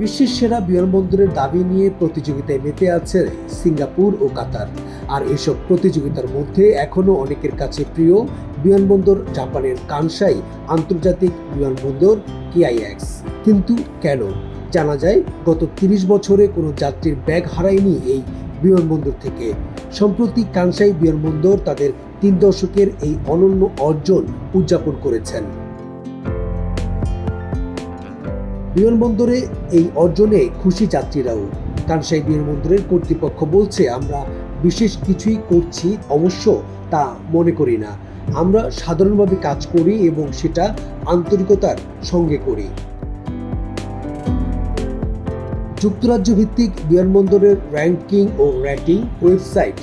বিশ্বের সেরা বিমানবন্দরের দাবি নিয়ে প্রতিযোগিতায় মেতে আছে সিঙ্গাপুর ও কাতার। আর এসব প্রতিযোগিতার মধ্যে এখনও অনেকের কাছে প্রিয় বিমানবন্দর জাপানের কানসাই আন্তর্জাতিক বিমানবন্দর কেআইএক্স। কিন্তু কেন? জানা যায়, গত তিরিশ বছরে কোনো যাত্রীর ব্যাগ হারায়নি এই বিমানবন্দর থেকে। সম্প্রতি কানসাই বিমানবন্দর তাদের তিন দশকের এই অনন্য অর্জন উদযাপন করেছেন। বিমানবন্দরে এই অর্জনে খুশি যাত্রীরাও। কানসাই বিমানবন্দরের কর্তৃপক্ষ বলছে, আমরা বিশেষ কিছুই করছি অবশ্য তা মনে করি না। আমরা সাধারণভাবে কাজ করি এবং সেটা আন্তরিকতার সঙ্গে করি। যুক্তরাজ্য ভিত্তিক বিমানবন্দরের র্যাঙ্কিং ও রেটিং ওয়েবসাইট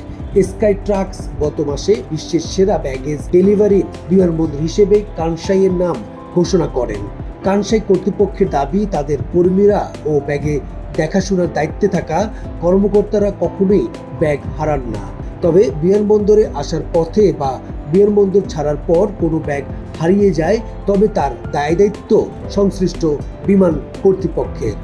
স্কাই ট্রাক্স গত মাসে বিশ্বের সেরা ব্যাগেজ ডেলিভারি বিমানবন্দর হিসেবে কানসাইয়ের নাম ঘোষণা করেন। কানসাই কর্তৃপক্ষের দাবি, তাদের কর্মীরা ও ব্যাগে দেখাশোনার দায়িত্বে থাকা কর্মকর্তারা কখনোই ব্যাগ হারান না। তবে বিমানবন্দরে আসার পথে বা বিমানবন্দর ছাড়ার পর কোনো ব্যাগ হারিয়ে যায়, তবে তার দায় দায়িত্ব সংশ্লিষ্ট বিমান কর্তৃপক্ষের।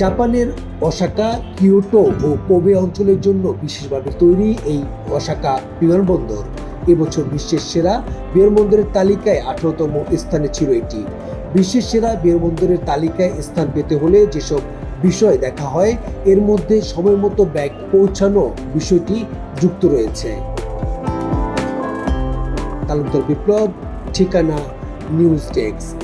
জাপানের অসাকা কিয়োটো ও কোবে অঞ্চলের জন্য বিশেষভাবে তৈরি এই অসাকা বিমানবন্দর। এবছর বিশ্বের সেরা বিমানবন্দরের তালিকায় আঠারোতম স্থানে ছিল এটি। বিশ্বের সেরা বিমানবন্দরের তালিকায় স্থান পেতে হলে যেসব বিষয় দেখা হয়, এর মধ্যে সময় মতো ব্যাগ পৌঁছানো বিষয়টি যুক্ত রয়েছে। তালুকদার বিপ্লব, ঠিকানা, নিউজ ডেস্ক।